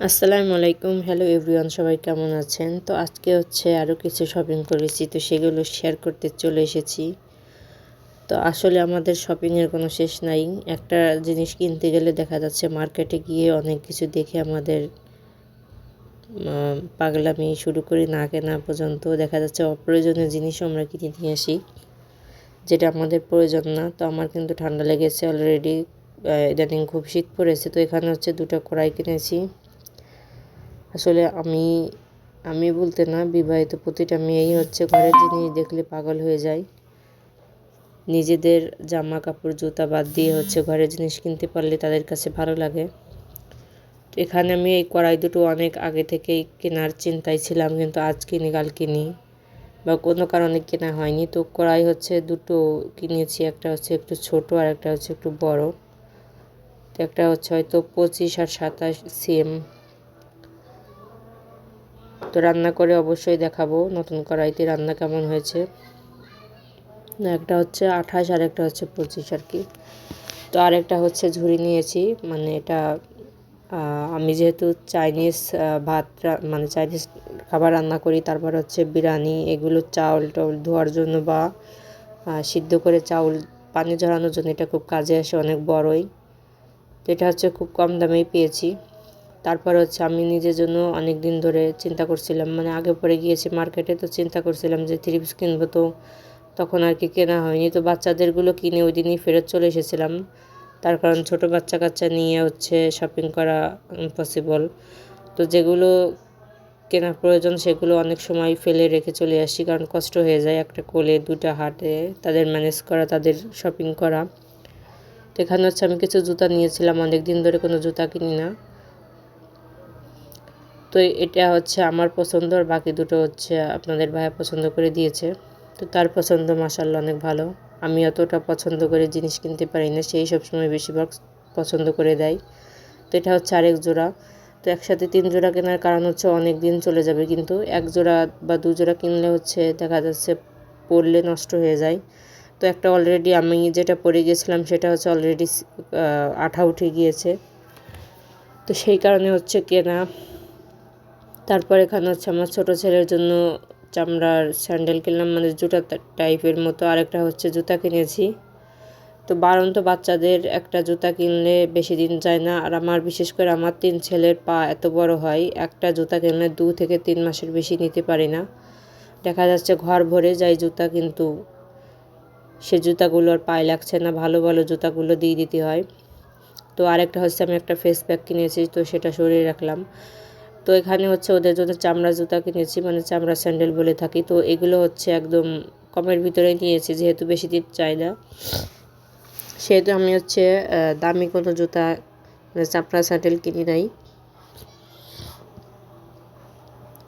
আসসালামু আলাইকুম। Hello everyone সবাই কেমন আছেন? তো আজকে হচ্ছে আরও কিছু শপিং করেছি, তো সেগুলো শেয়ার করতে চলে এসেছি। তো আসলে আমাদের শপিংয়ের কোনো শেষ নাই। একটা জিনিস কিনতে গেলে দেখা যাচ্ছে মার্কেটে গিয়ে অনেক কিছু দেখে আমাদের পাগলামি শুরু করি না কেনা পর্যন্ত। দেখা যাচ্ছে অপ্রয়োজনীয় জিনিসও আমরা কিনে নিয়ে আসি, যেটা আমাদের প্রয়োজন না। তো আমার কিন্তু ঠান্ডা লেগেছে অলরেডি ইদানিং খুব শীত পড়েছে, তো এখানে হচ্ছে দুটো কড়াই কিনেছি। আসলে আমি আমি বলতে না, বিবাহিত প্রতিটা মেয়েই হচ্ছে ঘরের জিনিস দেখলে পাগল হয়ে যায়। নিজেদের জামা কাপড় জুতা বাদ দিয়ে হচ্ছে ঘরের জিনিস কিনতে পারলে তাদের কাছে ভালো লাগে। এখানে আমি এই কড়াই দুটো অনেক আগে থেকেই কেনার চিন্তায় ছিলাম, কিন্তু আজ কিনি, কাল কিনি বা কোনো কারণে কেনা হয়নি। তো কড়াই হচ্ছে দুটো কিনেছি, একটা হচ্ছে একটু ছোট আর একটা হচ্ছে একটু বড়। তো একটা হচ্ছে হয়তো পঁচিশ আর সাতাশ সিএম তো রান্না করে অবশ্যই দেখাবো নতুন কড়াইতে রান্না কেমন হয়েছে। একটা হচ্ছে আঠাশ আর একটা হচ্ছে পঁচিশ আর কি। তো আরেকটা হচ্ছে ঝুড়ি নিয়েছি মানে এটা আমি যেহেতু চাইনিজ ভাত মানে চাইনিজ খাবার রান্না করি, তারপর হচ্ছে বিরিয়ানি, এগুলো চাউল টাউল ধোয়ার জন্য বা সিদ্ধ করে চাউল পানি ঝরানোর জন্য এটা খুব কাজে আসে, অনেক বড়ই। তো এটা হচ্ছে খুব কম দামেই পেয়েছি। তারপর হচ্ছে আমি নিজের জন্য অনেক দিন ধরে চিন্তা করছিলাম। মানে আগে পরে গিয়েছি মার্কেটে তো চিন্তা করছিলাম যে থ্রি পিস কিনবো তো। তখন আর কি কেনা হয়নি। তো বাচ্চাদেরগুলো কিনে ওই দিনই ফেরত চলে এসেছিলাম। তার কারণ ছোট বাচ্চা কাচ্চা নিয়ে হচ্ছে শপিং করা পসিবল তো যেগুলো কেনার প্রয়োজন সেগুলো অনেক সময় ফেলে রেখে চলে আসি। কারণ কষ্ট হয়ে যায় একটা কোলে, দুটা হাটে তাদের ম্যানেজ করা, তাদের শপিং করা। তো এখানে হচ্ছে আমি কিছু জুতা নিয়েছিলাম। অনেক দিন ধরে কোনো জুতা কিনি না। তো এটা হচ্ছে আমার পছন্দ আর বাকি দুটো হচ্ছে আপনাদের ভাইয়া পছন্দ করে দিয়েছে। তো তার পছন্দ মাসাল্লা অনেক ভালো। আমি অতটা পছন্দ করে জিনিস কিনতে পারি না, সেই সবসময় বেশিরভাগ পছন্দ করে দেয়। তো এটা হচ্ছে আরেক জোড়া। তো একসাথে তিন জোড়া কেনার কারণ হচ্ছে অনেক দিন চলে যাবে, কিন্তু এক জোড়া বা দু জোড়া কিনলে হচ্ছে দেখা যাচ্ছে পরলে নষ্ট হয়ে যায়। তো একটা অলরেডি আমি যেটা পরে গিয়েছিলাম সেটা হচ্ছে অলরেডি আঠা উঠে গিয়েছে। তো সেই কারণে হচ্ছে কেনা। তারপর এখানে হচ্ছে আমার ছোটো ছেলের জন্য চামড়ার স্যান্ডেল কিনলাম মানে জুতা টাইপের মতো। আরেকটা হচ্ছে জুতা কিনেছি। তো বারন্ত বাচ্চাদের একটা জুতা কিনলে বেশি দিন যায় না। আর আমার, বিশেষ করে আমার তিন ছেলের পা এত বড় হয়, একটা জুতা কিনলে দু থেকে তিন মাসের বেশি নিতে পারি না। দেখা যাচ্ছে ঘর ভরে যায় জুতা, কিন্তু সে জুতাগুলো আর পায়ে লাগছে না। ভালো ভালো জুতাগুলো দিয়ে দিতে হয়। তো আরেকটা হচ্ছে আমি একটা ফেস প্যাক কিনেছি, তো সেটা সরিয়ে রাখলাম। তো এখানে হচ্ছে ওদের জন্য চামড়া জুতা কিনেছি মানে চামড়া স্যান্ডেল বলে থাকি। তো এগুলো হচ্ছে একদম কমের ভিতরে নিয়েছি, যেহেতু বেশি দিন চাই না। সেহেতু আমি হচ্ছে দামি কোনো জুতা মানে চামড়া, স্যান্ডেল কিনি নাই।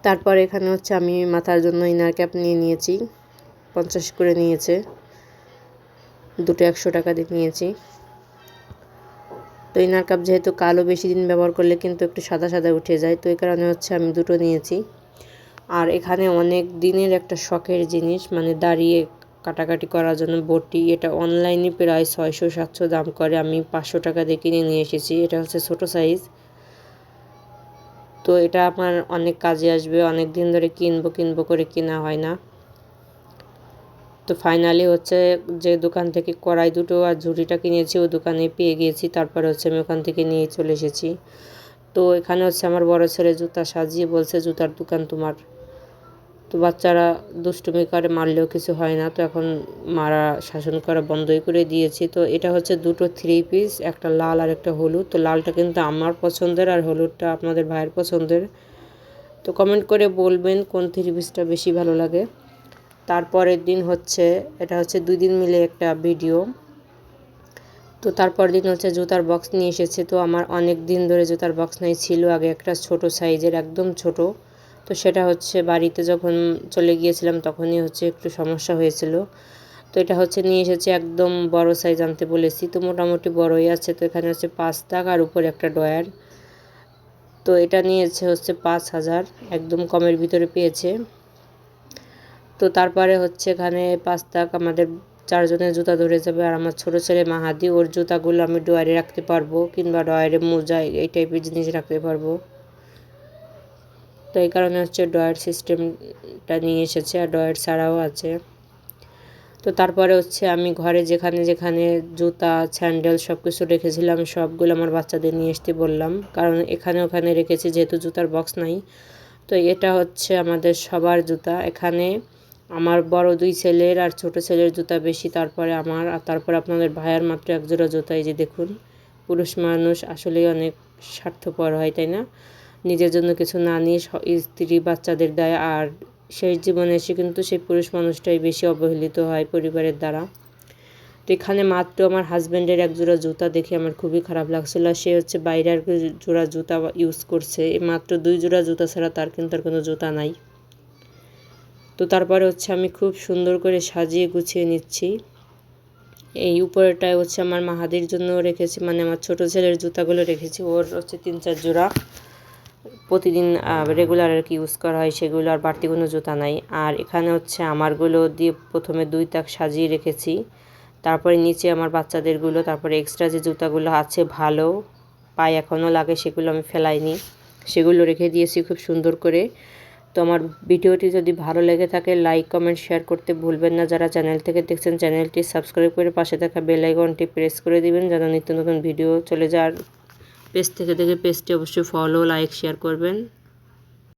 তারপর এখানে হচ্ছে আমি মাথার জন্য ইনার ক্যাপ নিয়ে নিয়েছি, পঞ্চাশ করে নিয়েছে। দুটো একশো টাকা দিয়ে নিয়েছি। ইনার কাপ যেহেতু কালো বেশি দিন ব্যবহার করলে কিন্তু একটু সাদা সাদা উঠে যায়, তো এই কারণে হচ্ছে আমি দুটো নিয়েছি। আর এখানে অনেক দিনের একটা শখের জিনিস মানে দাঁড়িয়ে কাটাকাটি করার জন্য বটি, এটা অনলাইনে প্রায় ছয়শো সাতশো দাম করে, আমি পাঁচশো টাকা দিয়ে কিনে নিয়ে এসেছি, এটা হচ্ছে ছোটো সাইজ। তো এটা আমার অনেক কাজে আসবে, অনেক দিন ধরে কিনবো কিনবো করে কেনা হয় না। তো ফাইনালি হচ্ছে যে দোকান থেকে কড়াই দুটো আর ঝুড়িটা কিনেছি ওই দোকানে পেয়ে গিয়েছি। তারপরে হচ্ছে আমি ওখান থেকে নিয়ে চলে এসেছি। তো এখানে হচ্ছে আমার বড় ছেলে জুতা সাজিয়ে বলছে, জুতার দোকান তোমার। তো বাচ্চারা দুষ্টুমি করে, মারলেও কিছু হয় না। তো এখন মারা শাসন করা বন্ধই করে দিয়েছি। তো এটা হচ্ছে দুটো থ্রি পিস একটা লাল আর একটা হলুদ। তো লালটা কিন্তু আমার পছন্দের আর হলুদটা আপনাদের ভাইয়ের পছন্দের। তো কমেন্ট করে বলবেন কোন থ্রি পিসটা বেশি ভালো লাগে। তারপরের দিন হচ্ছে, এটা হচ্ছে দুই দিন মিলে একটা ভিডিও তো তারপর দিন হচ্ছে জুতার বক্স নিয়ে এসেছে। তো আমার অনেক দিন ধরে জুতার বক্স নাই, ছিল আগে একটা ছোট সাইজের একদম ছোট। তো সেটা হচ্ছে বাড়িতে যখন চলে গিয়েছিলাম তখনই হচ্ছে একটু সমস্যা হয়েছিল। তো এটা হচ্ছে নিয়ে এসেছে একদম বড় সাইজ আনতে বলেছি। তো মোটামুটি বড়ই আছে। তো এখানে হচ্ছে পাঁচ তাক আর উপরে একটা ডয়ার তো এটা নিয়েছে হচ্ছে পাঁচ হাজার। একদম কমের ভিতরে পেয়েছে। তো তারপরে হচ্ছে এখানে পাঁচ তাক আমাদের চারজনের জুতা ধরে যাবে আর আমার ছোটো ছেলে মাহাদি, ওর জুতাগুলো আমি ডয়ারে রাখতে পারব কিংবা ডয়ারে মোজা, এই টাইপের জিনিস রাখতে পারব। তো এই কারণে হচ্ছে ডয়ার সিস্টেমটা নিয়ে এসেছে আর ডয়ার ছাড়াও আছে। তো তারপরে হচ্ছে আমি ঘরে যেখানে যেখানে জুতা, স্যান্ডেল সব কিছু রেখেছিলাম, সবগুলো আমার বাচ্চাদের নিয়ে আসতে বললাম। কারণ এখানে ওখানে রেখেছি যেহেতু জুতার বক্স নাই। তো এটা হচ্ছে আমাদের সবার জুতা। এখানে আমার বড় দুই ছেলের আর ছোট ছেলের জুতা বেশি, তারপরে আমার আর তারপরে আপনাদের ভাইয়ার মাত্র এক জোড়া জুতা, এই যে দেখুন, পুরুষ মানুষ আসলেই অনেক স্বার্থপর হয়, তাই না? নিজের জন্য কিছু না নিয়ে স্ত্রী বাচ্চাদের দেয়, আর শেষ জীবনে এসে কিন্তু সেই পুরুষ মানুষটাই বেশি অবহেলিত হয় পরিবারের দ্বারা। তো এখানে মাত্র আমার হাজব্যান্ডের এক জোড়া জুতা দেখে আমার খুবই খারাপ লাগছিল সে হচ্ছে বাইরে আর জোড়া জুতা ইউজ করছে মাত্র দুই জোড়া জুতা ছাড়া তার কিন্তু আর কোনো জুতা নাই। তো তারপরে হচ্ছে আমি খুব সুন্দর করে সাজিয়ে গুছিয়ে নিচ্ছি। এই উপরেটায় হচ্ছে আমার মাহাদির জন্য রেখেছি মানে আমার ছোট ছেলের জুতাগুলো রেখেছি। ওর হচ্ছে তিন চার জোড়া। প্রতিদিন রেগুলার আর কি ইউজ করা হয় সেগুলো, আর বাড়তি কোনো জুতা নাই। আর এখানে হচ্ছে আমারগুলো দিয়ে প্রথমে দুই তাক সাজিয়ে রেখেছি। তারপরে নিচে আমার বাচ্চাদেরগুলো, তারপরে এক্সট্রা যে জুতাগুলো আছে ভালো পায়ে এখনও লাগে সেগুলো আমি ফেলাইনি। সেগুলো রেখে দিয়েছি খুব সুন্দর করে। তো আমার ভিডিওটি যদি ভালো লেগে থাকে লাইক কমেন্ট শেয়ার করতে ভুলবেন না। যারা চ্যানেল থেকে দেখছেন চ্যানেলটি সাবস্ক্রাইব করে পাশে থাকা বেল আইকনটি প্রেস করে দিবেন, যেন নিত্য নতুন ভিডিও চলে যাওয়ার পেজ থেকে দেখে পেজটি অবশ্যই ফলো লাইক শেয়ার করবেন।